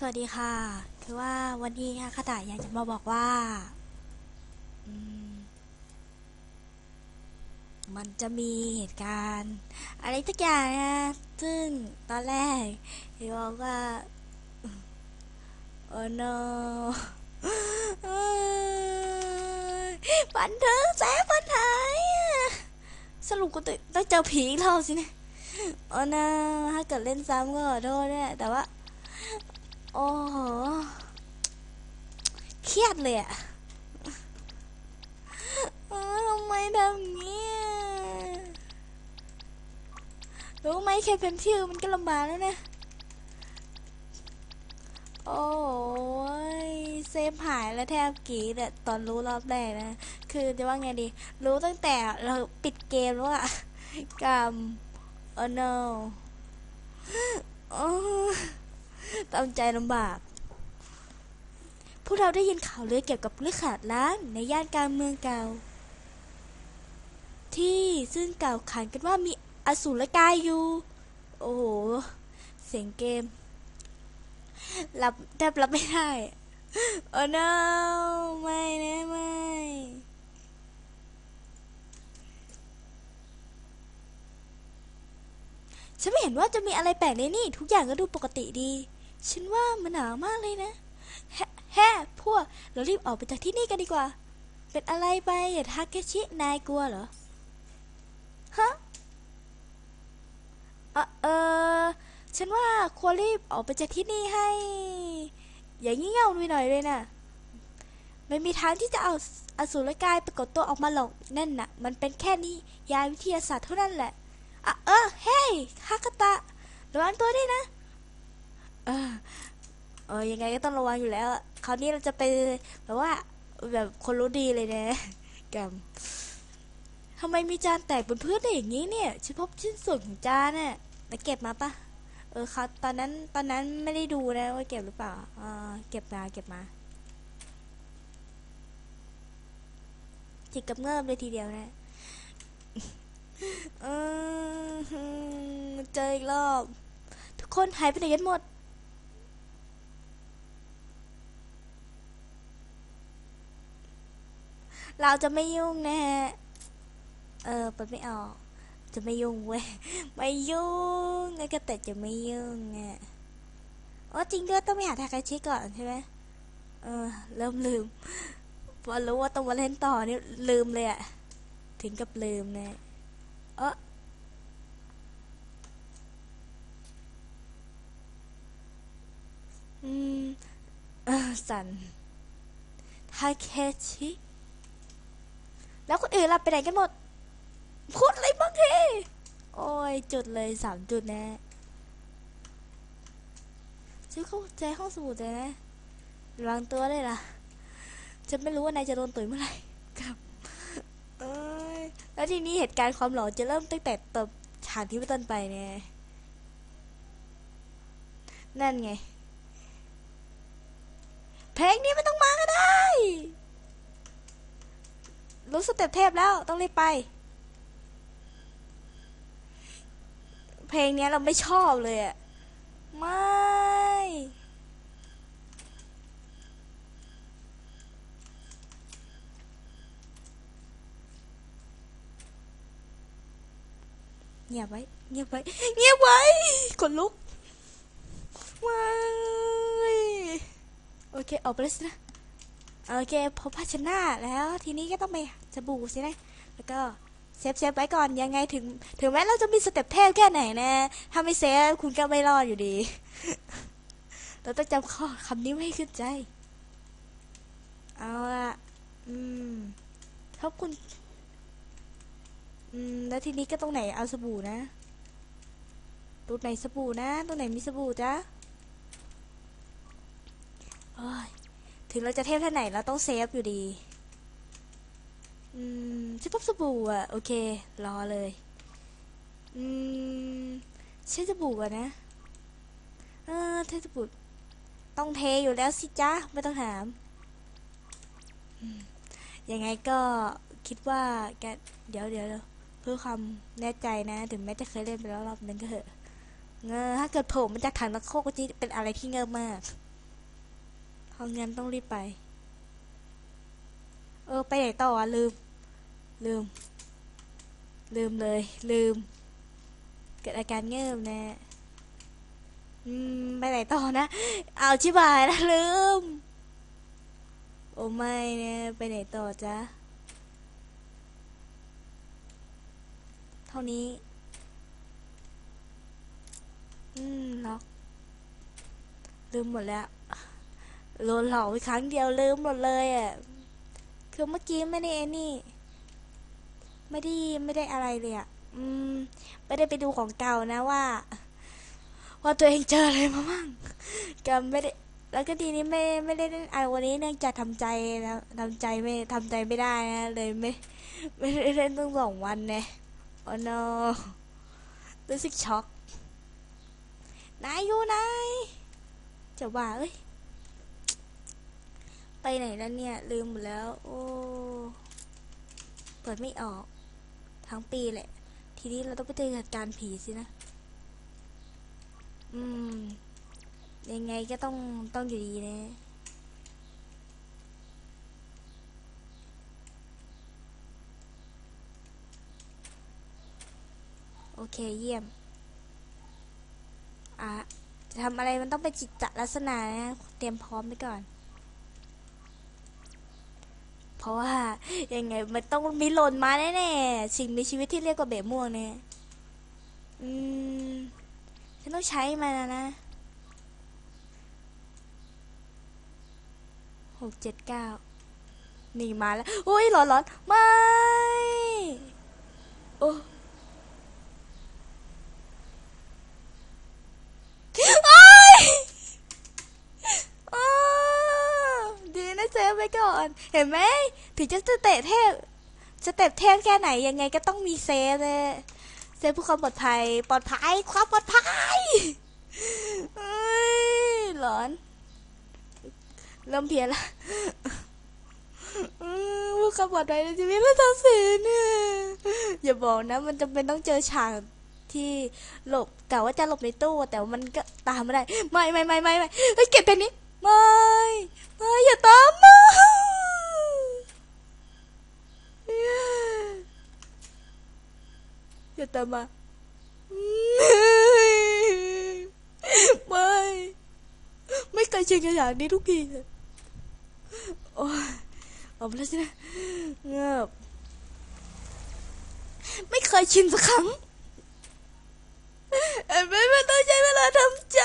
สวัสดีค่ะ คือว่าวันนี้ค่ะคาตาอยากจะมาบอกว่ามมันจะมีเหตุการณ์ อะไรสักอย่างนะ ซึ่งตอนแรกเห็นบอกว่าโอ้ no เอ้ยฝันถึงแสงฝันหายสรุปกูต้องเจอผีอีกรอบสินี่ยโอ้ no ถ้าเกิดเล่นซ้ำก็ขอโทษเนี่ยแต่ว่า โอ้โห เครียดเลยอะทำไมทำงนี้รู้ไหมแค่เป็นชื่อมันก็ลำบากแล้วเนี่ยโอ้ยเซฟหายแล้วแทบกรีดอะตอนรู้รอบแรกนะ คือจะว่าไงดี รู้ตั้งแต่เราปิดเกมแล้วอะกรรมโอ้ no โอ้ ตามใจลำบาก พวกเราได้ยินข่าวลือเกี่ยวกับเรื่อขาดล้างในย่านกลางเมืองเก่า ที่ซึ่งเก่าขานกันว่ามีอสูรกายอยู่ โอ้โห เสียงเกม รับแทบรับไม่ได้ โอ้ no ไม่นะไม่ฉันไม่เห็นว่าจะมีอะไรแปลกในนี่ ทุกอย่างก็ดูปกติดี ฉันว่ามันหนาวมากเลยนะ แฮ่พวก เรารีบออกไปจากที่นี่กันดีกว่า เป็นอะไรไปทาเคชิ นายกลัวเหรอ ฮะเออเออฉันว่าควรรีบออกไปจากที่นี่ให้ อย่างงี่เง่าไปหน่อยเลยนะไม่มีทางที่จะเอาอสูรกายปรากฏตัวออกมาหรอกนั่นน่ะ มันเป็นแค่นี้ยายวิทยาศาสตร์เท่านั้นแหละอะเออ เฮ้ยฮากตะระวังตัวด้วยนะ เออเออยังไงก็ต้องระวังอยู่แล้ว คราวนี้เราจะไปแบบว่า แบบคนรู้ดีเลยนะกับทำไมมีจานแตกบนพื้นได้อย่างนี้เนี่ยฉันพบชิ้นส่วนของจานน่ะแล้วเก็บมาปะเออเขาตอนนั้นตอนนั้นไม่ได้ดูนะว่าเก็บหรือเปล่าเออเก็บมาเก็บมาจิกกับเงิบเลยทีเดียวนะเออเจออีกรอบ ทุกคนหายไปไหนกันหมด เราจะไม่ยุ่งนะฮะ เออเปิดไม่ออก จะไม่ยุ่งเว้ย ไม่ยุ่งไงก็แต่จะไม่ยุ่งอะอ๋อจริงด้วยต้องไปหาทาคาชิก่อนใช่ไหมเออ เริ่มลืมพอรู้ว่าต้องมาเล่นต่อนี่ลืมเลยอะถึงกับลืมนะเอออืมเออสันทาเคชิ แล้วคนอื่นล่ะไปไหนกันหมดพูดอะไรบ้างเฮโอ้ยจุดเลยสามจุดแนะชื่อเข้าใจห้องสมุดเลยนะระวังตัวเลยล่ะจะไม่รู้ว่านายจะโดนตุ๋ยเมื่อไหร่ครับเอ้ยแล้วทีนี้เหตุการณ์ความหลอนจะเริ่มตั้งแต่ตบฉากที่เป็นต้นไปเนี่ยนั่นไง เพลงนี้ไม่ต้องมาก็ได้ รู้สเต็ปเทพแล้วต้องรีบไป เพลงเนี้ยเราไม่ชอบเลยอะไม่ เงียบไว้ เงียบไว้ เงียบไว้ขนลุกว้ายโอเคออกไปเลยนะ โอเคพบภาชนะแล้ว ทีนี้ก็ต้องไปสบู่สินะ แล้วก็เซฟเซฟไว้ก่อนยังไงถึง ถึงแม้เราจะมีสเต็ปเทพแค่ไหนนะ ถ้าไม่เซฟคุณก็ไม่รอดอยู่ดี เราต้องจำข้อคำนี้ไว้ขึ้นใจ เอาละอืมถ้าคุณ อืม แล้วทีนี้ก็ตรงไหนเอาสบู่นะตรงไหนสบู่นะตรงไหนมีสบู่จ๊ะโอ้ย ถึงเราจะเทพแค่ไหนเราต้องเซฟอยู่ดี อืมชิพบสบู่อะ โอเค รอเลย อืมใช้สบู่อะนะ เออเทสบู่ต้องเทอยู่แล้วสิจ๊ะไม่ต้องถาม ยังไงก็คิดว่าแกเดี๋ยวเดี๋ยวเพื่อความแน่ใจนะ ถึงแม้จะเคยเล่นไปแล้วรอบนึงก็เถอะเงอถ้าเกิดโผล่มาจากถังนักโคกก็จะเป็นอะไรที่เงอมาก เพราะงั้นต้องรีบไป เออ ไปไหนต่ออะ ลืม ลืม ลืมเลย ลืม เกิดอาการเงิบแน่อืม ไปไหนต่อนะ เอาชิบายนะลืม โอ้ไม่เนี่ยไปไหนต่อจ๊ะ เท่านี้ อืม ล็อก ลืมหมดแล้ว โดนหลอกไปครั้งเดียวลืมหมดเลยอะ คือเมื่อกี้ไม่ได้ไอ้นี่ ไม่ได้ไม่ได้อะไรเลยอะ อืม ไม่ได้ไปดูของเก่านะว่า ว่าตัวเองเจออะไรมาบ้างก็ไม่ได้ แล้วก็ทีนี้ไม่ไม่ได้เล่นอะวันนี้เนื่องจากทำใจนะทำใจไม่ทำใจไม่ได้นะ เลยไม่ ไม่ได้เล่นตั้งสองวันเนี่ยโอ้ no รู้สึกช็อกนายอยู่ไหนจะว่าเอ้ย ไปไหนแล้วเนี่ย ลืมหมดแล้ว โอ้ เปิดไม่ออก ทั้งปีแหละ ทีนี้เราต้องไปเจอเหตุการผีสินะ อืม ยังไงก็ต้องต้องอยู่ดีนะโอเคเยี่ยม อะจะทำอะไรมันต้องเป็นจิตจลักษณะนะ เตรียมพร้อมไปก่อน ราะว่ายังไงมันต้องมีหล่นมาแน่ๆสิ่งมีชีวิตที่เรียกว่าเบะม่วงเนี่ยอืมฉันต้องใช้มันนะนะหกเจ็ดเก้าหนีมาแล้วอุ้ยหลอนหลอนไม่โอ้ายอ้าวดีนะเซฟไว้ก่อน เห็นไหมถึงจะสเตะเทพสเต็ปเทพแค่ไหนยังไงก็ต้องมีเซฟเลยเซฟเพื่อความปลอดภัยปลอดภัยความปลอดภัยหลอน เริ่มเพียละเออเพื่อความปลอดภัยในชีวิตและทรัพย์สินเนี่อย่าบอกนะ มันจำเป็นต้องเจอฉากที่หลบกะว่าจะหลบในตู้แต่ว่ามันก็ตามไม่ได้ ไม่ไม่ไม่ไม่ไม่เฮ้ยเก็บแต่นี้ไม่ไม่อย่าตามมาอย่า ตมาไม่ ไม่เคยชินกับอย่างนี้ทุกทีเลยโอ้ยออกมาแล้วใช่ไหมเงือบไม่เคยชินสักครั้งเอ้ยไม่ไม่ต้องใช้เวลาทำใจ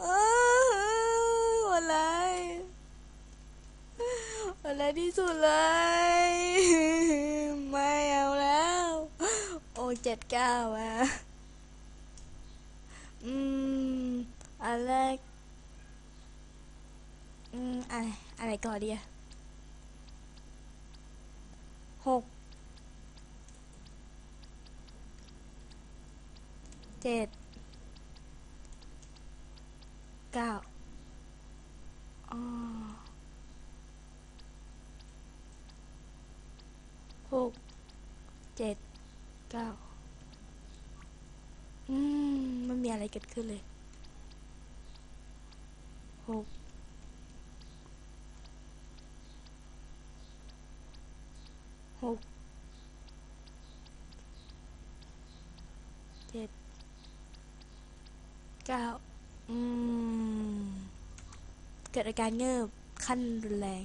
เอออะไรอะไรที่สุดเลย ไม่เอาแล้ว โอ้ เจ็ดเก้าอะ อืม อันแรก อืมอะไรอะไรก่อนดีอะหก เจ็ด เก้าอ๋อหก เจ็ด เก้า อืม มันมีอะไรเกิดขึ้นเลยหกหกเจ็ดเก้าอืม เกิดอาการเงิบขั้นรุนแรง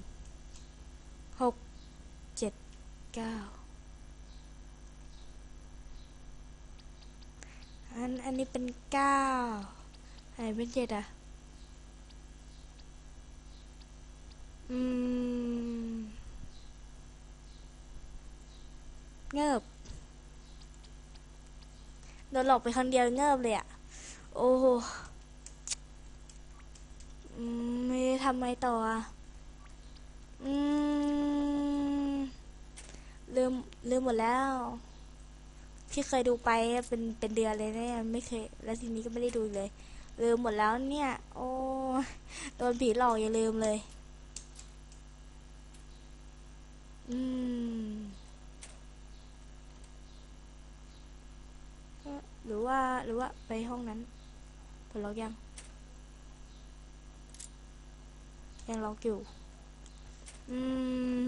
หกเจ็ดเก้า อันอันนี้เป็นเก้าอันนี้เป็นเจ็ดอะ อืม เงิบโดนหลอกไปครั้งเดียวเงิบเลยอะ โอ้โหไม่ทำไรต่ออะ อืมลืมลืมหมดแล้ว ที่เคยดูไปเป็นเป็นเดือนเลยเนี่ยไม่เคย แล้วทีนี้ก็ไม่ได้ดูเลยลืมหมดแล้วเนี่ย โอ้โดนผีหลอกอย่าลืมเลย อืม หรือว่าหรือว่าไปห้องนั้นผลล็อกยัง ยังล็อกอยู่ อืม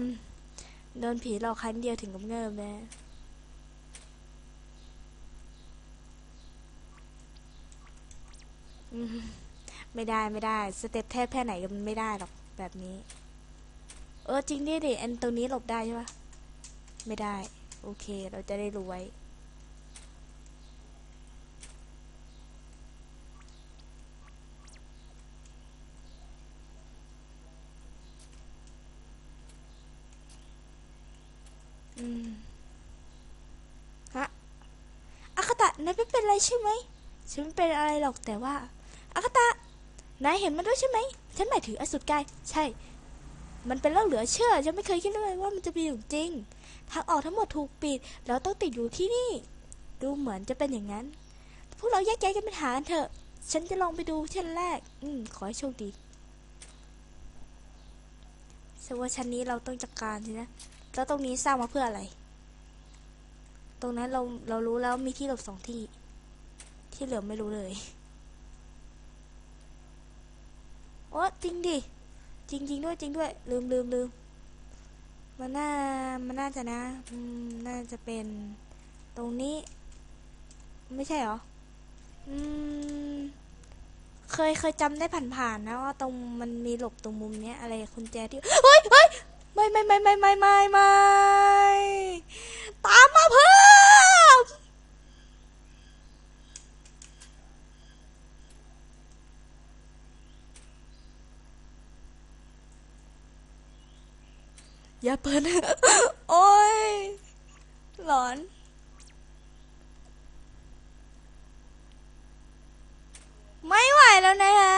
โดนผีหลอกครั้งเดียวถึงกับเงิบแน่อื ไม่ได้ไม่ได้ สเต็ปแทบแค่ไหนก็มันไม่ได้หรอกแบบนี้ เออจริงดิดิอันตรงนี้หลบได้ใช่ปะไม่ได้ โอเค เราจะได้รู้ไว้ อืมฮะอาคาตะนายไม่เป็นไรใช่ไหมฉันไม่เป็นอะไรหรอกแต่ว่า อาคาตะ นายเห็นมันด้วยใช่ไหม ฉันหมายถึงอสุรกาย ใช่ มันเป็นเรื่องเหลือเชื่อ ฉันไม่เคยคิดเลยว่ามันจะมีอยู่จริง ทางออกทั้งหมดถูกปิดแล้วต้องติดอยู่ที่นี่ ดูเหมือนจะเป็นอย่างนั้น พวกเราแยกย้ายกันไปหากันเถอะ ฉันจะลองไปดูชั้นแรก อืม ขอให้โชคดีแสว่าชั้นนี้เราต้องจัดการสินะ แล้วตรงนี้สร้างมาเพื่ออะไร ตรงนั้นเราเรารู้แล้วมีที่หลบสองที่ ที่เหลือไม่รู้เลย โอ้จริงดิ จริงจริงด้วยจริงด้วย ลืมลืมลืมมันน่ามันน่าจะนะน่าจะเป็นตรงนี้ ไม่ใช่เหรอ อืม เคยเคยจำได้ผ่านๆนะว่าตรงมันมีหลบตรงมุมเนี้ยอะไรคุณแจที่เฮ้ยเฮ้ยไม่ไม่ไม่ไม่ไม่ไม่ไม่ตามมาเพิ่ม อย่าเปิด โอ้ย หลอน ไม่ไหวแล้วนะคะ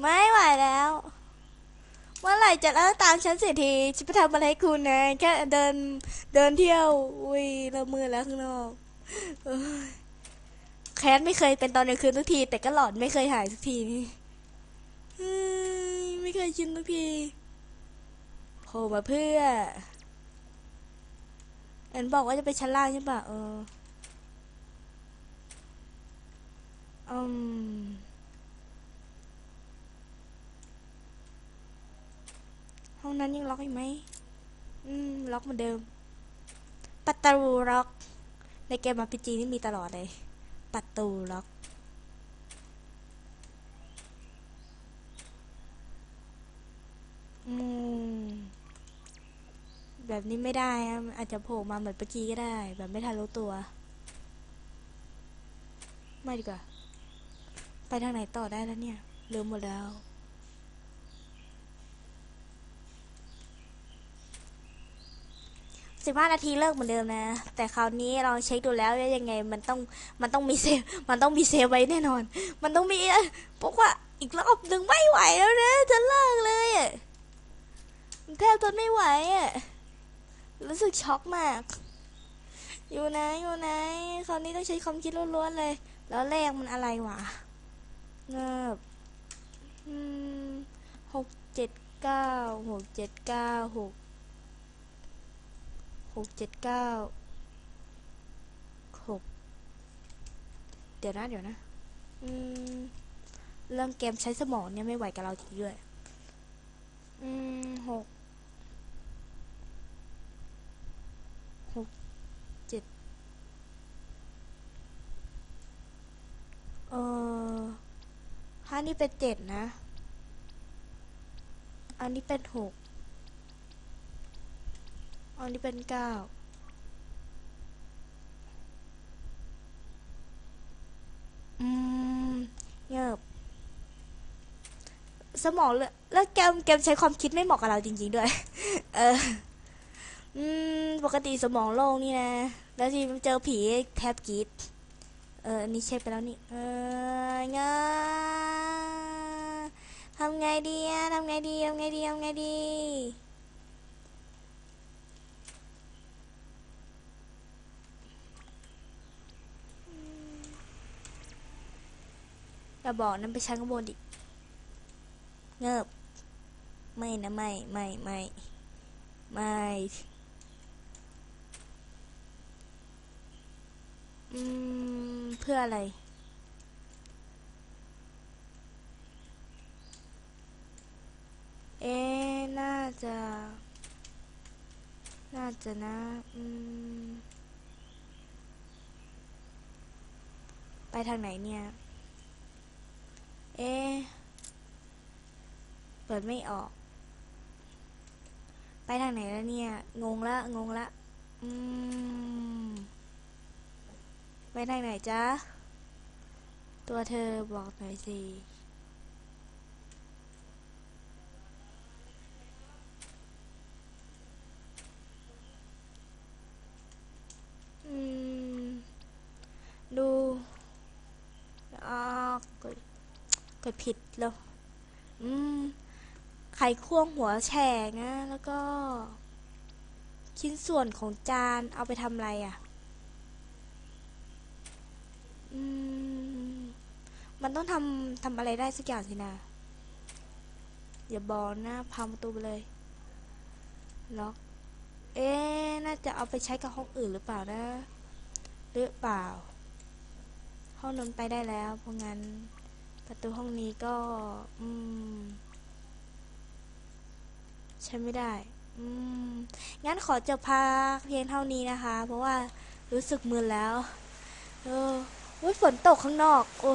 ไม่ไหวแล้ว เมื่อไหร่จะเลิกตามฉันเสียทีฉันไปทำอะไรให้คุณนะแค่เดินเดินเที่ยวอุ้ยเรามือแล้วข้างนอกแค้นไม่เคยเป็นตอนกลางคืนทุกที แต่ก็หลอนไม่เคยหายสักทีนี่ไม่เคยชินทุกที โผล่มาเพื่อเอ็นบอกว่าจะไปชั้นล่างใช่ปะเอออืมห้องนั้นยังล็อกอีกไหมอืม ล็อกเหมือนเดิม ประตูล็อก ในเกมมาพีจีนี่มีตลอดเลย ประตูล็อก แบบนี้ไม่ได้อะอาจจะโผล่มาเหมือนเมื่อกี้ก็ได้ แบบไม่ทันรู้ตัว ไม่ดีกว่า ไปทางไหนต่อได้แล้วเนี่ยลืมหมดแล้วสิบห้านาทีเลิกเหมือนเดิมนะ แต่คราวนี้เราเช็คดูแล้วยังไง มันต้องมันต้องมีเซฟมันต้องมีเซฟไว้แน่นอน มันต้องมีเพราะว่าอีกรอบหนึ่งไม่ไหวแล้วนะจะเลิกเลยแทบทนไม่ไหวอะ รู้สึกช็อกมาก อยู่ไหนอยู่ไหนคราวนี้ต้องใช้ความคิดล้วนๆเลย แล้วเลขมันอะไรวะเงิบอืมหกเจ็ดเก้าหกเจ็ดเก้าหกหกเจ็ดเก้าหกเดี๋ยวนะเดี๋ยวนะ อืม เรื่องเกมใช้สมองเนี่ยไม่ไหวกับเราจริงด้วย อืมหกหกเจ็ด เออถ้านี่เป็นเจ็ดนะ อันนี้เป็นหกอันนี้เป็นเก้าอืมเงียบสมองเลยแล้วเกมเกมใช้ความคิดไม่เหมาะกับเราจริง ๆ ด้วย เออ อืม ปกติสมองโล่งนี่นะ แล้วที่เจอผีแทบกรีด เอออันนี้เช็คไปแล้วนี่ เอองาทำไงดีอะทำไงดีทำไงดีทำไงดีอย่าบอกนั้นไปชั้นข้างบนดิ เงิบ ไม่นะไม่ไม่ไม่ไม่อืม เพื่ออะไร เอ๊ะน่าจะ น่าจะนะ อืม ไปทางไหนเนี่ย เอ๊ะเปิดไม่ออก ไปทางไหนแล้วเนี่ย งงละ งงละ อืม ไปทางไหนจ๊ะ ตัวเธอบอกหน่อยสิอืมดูอ๋อกดกดผิดแล้วอืม ไข่ควงหัวแฉกนะ แล้วก็ ชิ้นส่วนของจานเอาไปทำอะไรอะ อืม มันต้องทำทำอะไรได้สักอย่างสินะอย่าบอกนะพังประตูไปเลย ล็อก เอ๊น่าจะเอาไปใช้กับห้องอื่นหรือเปล่านะ หรือเปล่า ห้องนนไปได้แล้ว เพราะงั้น ประตูห้องนี้ก็ อืม ใช้ไม่ได้ อืม งั้นขอจบพักเพียงเท่านี้นะคะ เพราะว่ารู้สึกมึนแล้ว เออ อุ้ยฝนตกข้างนอกโอ้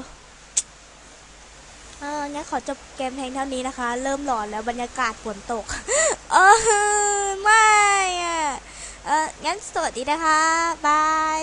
เอองั้นขอจบเกมเพลงเท่านี้นะคะ เริ่มหลอนแล้วบรรยากาศฝนตก เออ ไม่อะเอองั้นสวัสดีนะคะ บาย